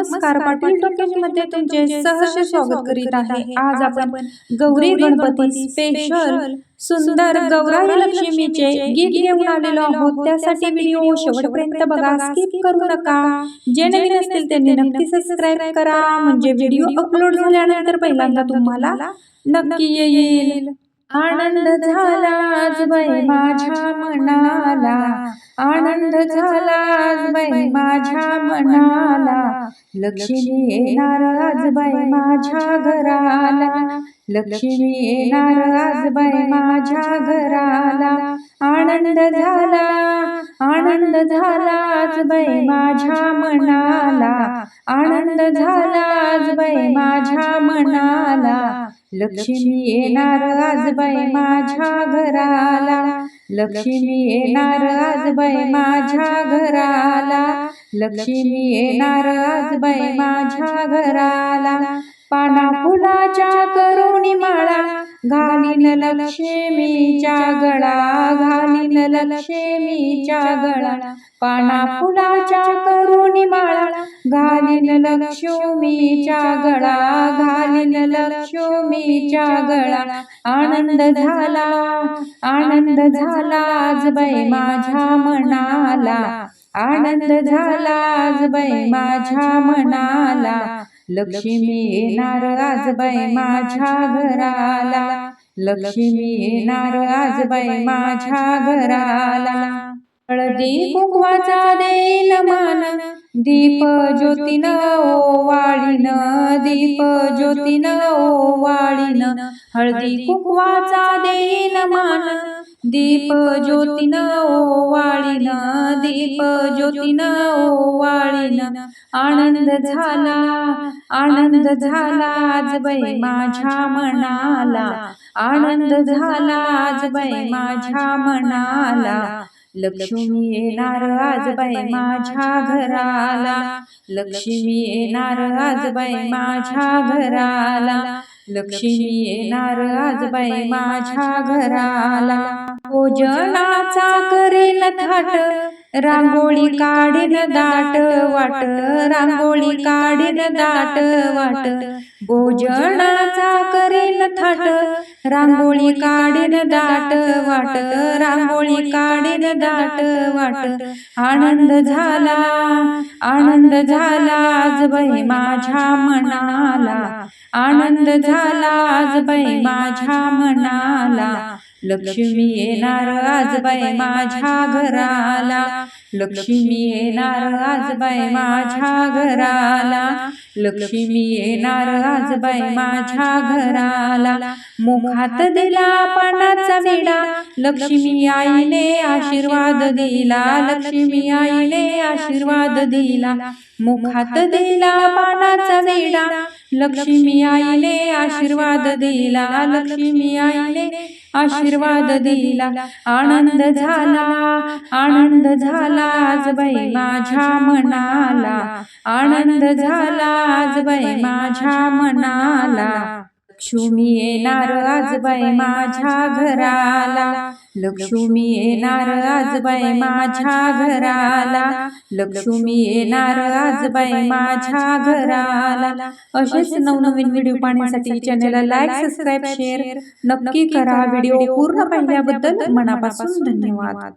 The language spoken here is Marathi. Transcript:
नमस्कार पाटील टॉकीजमध्ये तुमचे सहर्ष स्वागत करीत आहे. आज आपण गौरी गणपती स्पेशल सुंदर गौराई लक्ष्मीचे गीत घेऊन आलेलो आहोत. त्यासाठी व्हिडिओ शेवटपर्यंत बघा स्किप करू नका. जे नवीन असतील त्यांनी नक्की सबस्क्राईब करा. म्हणजे व्हिडिओ अपलोड झाल्यानंतर पहिल्यांदा तुम्हाला नक्की येईल. आनंद झाला आज बाई. माझ्या मनाला. आनंद झाला आज बाई. माझ्या मनाला लक्ष्मी येणार आज बाई माझ्या घराला. लक्ष्मी येणार आज बाई माझ्या घराला. आनंद झाला. आनंद झाला आज बाई माझ्या मनाला. आनंद झाला आज बाई माझ्या मनाला. लक्ष्मी येणार आज बाई माझ्या घराला. लक्ष्मी येणार आज बाई माझ्या घराला. लक्ष्मी येणार आज बाई माझ्या घराला. पाना फुलाच्या करुणी माळा घालीन लक्ष्मीच्या गळा. घालीन लक्ष्मीच्या गळा. पाना फुलाच्या करुणी माळा घालीन लक्ष्मीच्या गळा घालीन लक्ष्मीच्या गळा. आनंद झाला आनंद झाला आज बाई माझ्या मनाला. आनंद झाला आज बाई माझ्या मनाला. लक्ष्मी येणार आज बाई माझ्या घराला. लक्ष्मी येणार आज बाई माझ्या घराला. हळदी कुंकवाचा देईल मान दीप ज्योतीन ओवाळीन दीप ज्योतीन ओवाळीन हळदी कुंकवाचा देईल मान दीप ज्योतीन ओवाळीन दीप ज्योतीन ओवाळीन आनंद झाला आनंद झाला आज बाई माझ्या मनाला आनंद झाला आज बाई माझ्या मनाला लक्ष्मी येणार आज बाई माझ्या घराला. लक्ष्मी येणार आज बाई माझ्या घराला. लक्ष्मी येणार आज बाई माझ्या घराला. भोजनाचा करेल थाट. रांगोळी काढीन दाट वाट. रांगोळी काढीन दाट वाट. भोजनाचा करेल थाट. रांगोळी काढीन दाट वाट रांगोळी काढीन दाट वाट. आनंद झाला आनंद झाला आज बाई माझ्या मनाला. आनंद झाला आज बाई माझ्या मनाला. लक्ष्मी येणार आज बाय माझ्या घराला. लक्ष्मी येणार आज बाय माझ्या घराला. लक्ष्मी येणार आज बाय माझ्या घराला. मुखात दिला पानाचा विडा लक्ष्मी आईने आशीर्वाद दिला. लक्ष्मी आईने आशीर्वाद दिला मुखात दिला पानाचा वेडा लक्ष्मी आईने आशीर्वाद दिला लक्ष्मी आईने आशीर्वाद दिला. आनंद झाला आनंद झाला आज बाई माझ्या मनाला. आनंद झाला आज बाई माझ्या मनाला. लक्ष्मी येणार आज बाय माझ्या घराला. लक्ष्मी येणार आज बाय माझ्या घराला. लक्ष्मी येणार आज बाय माझ्या घराला. असेच नवनवीन व्हिडिओ पाहण्यासाठी चॅनलला लाईक सबस्क्राईब शेअर नक्की करा. व्हिडिओ पूर्ण पाहिल्याबद्दल मनापासून धन्यवाद.